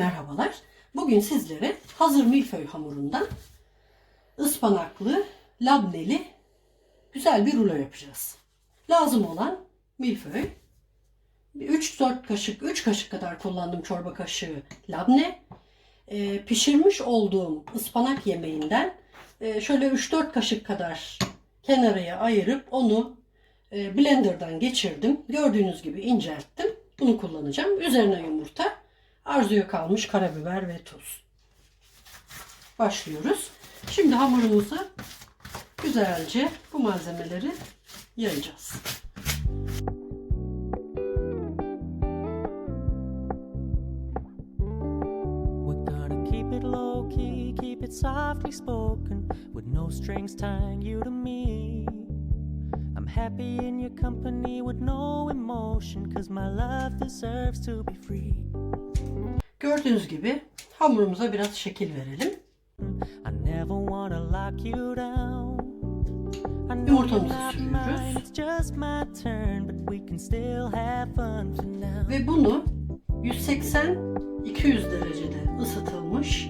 Merhabalar. Bugün sizlere hazır milföy hamurundan ıspanaklı, labneli güzel bir rulo yapacağız. Lazım olan milföy. 3-4 kaşık, 3 kaşık kadar kullandım çorba kaşığı labne. Ee, pişirmiş olduğum ıspanak yemeğinden e, şöyle 3-4 kaşık kadar kenarıya ayırıp onu e, blenderdan geçirdim. Gördüğünüz gibi incelttim. Bunu kullanacağım. Üzerine yumurta, arzuya kalmış karabiber ve tuz. Başlıyoruz. Şimdi hamurumuzu güzelce bu malzemeleri yayacağız. Softly spoken, with no strings tying you to me. I'm happy in your company with no emotion, cause my love deserves to be free. Gördüğünüz gibi hamurumuza biraz şekil verelim. Yumurtamızı sürüyoruz. Ve bunu 180-200 derecede ısıtılmış,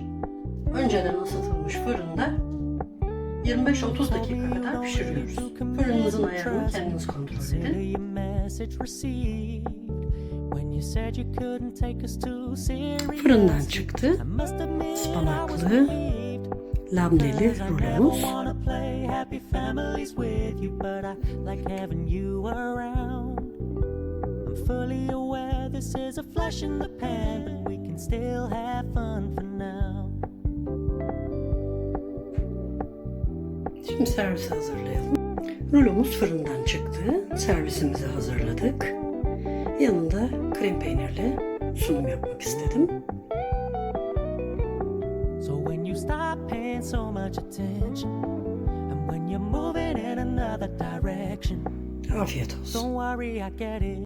önceden ısıtılmış fırında 25-30 dakika kadar pişiriyoruz. Fırınınızın ayarını kendiniz kontrol edin. Fırından çıktı. Ispanaklı, labneli. I'm fully aware this is a flash in the pan, but we can still have fun for now. Şimdi servisi hazırlayalım. Rulomuz fırından çıktı. Servisimizi hazırladık. Yanında krem peynirli sunum yapmak istedim. So when you stop paying so much attention, and when you're moving in another direction, Afiyet olsun. don't worry, I get it.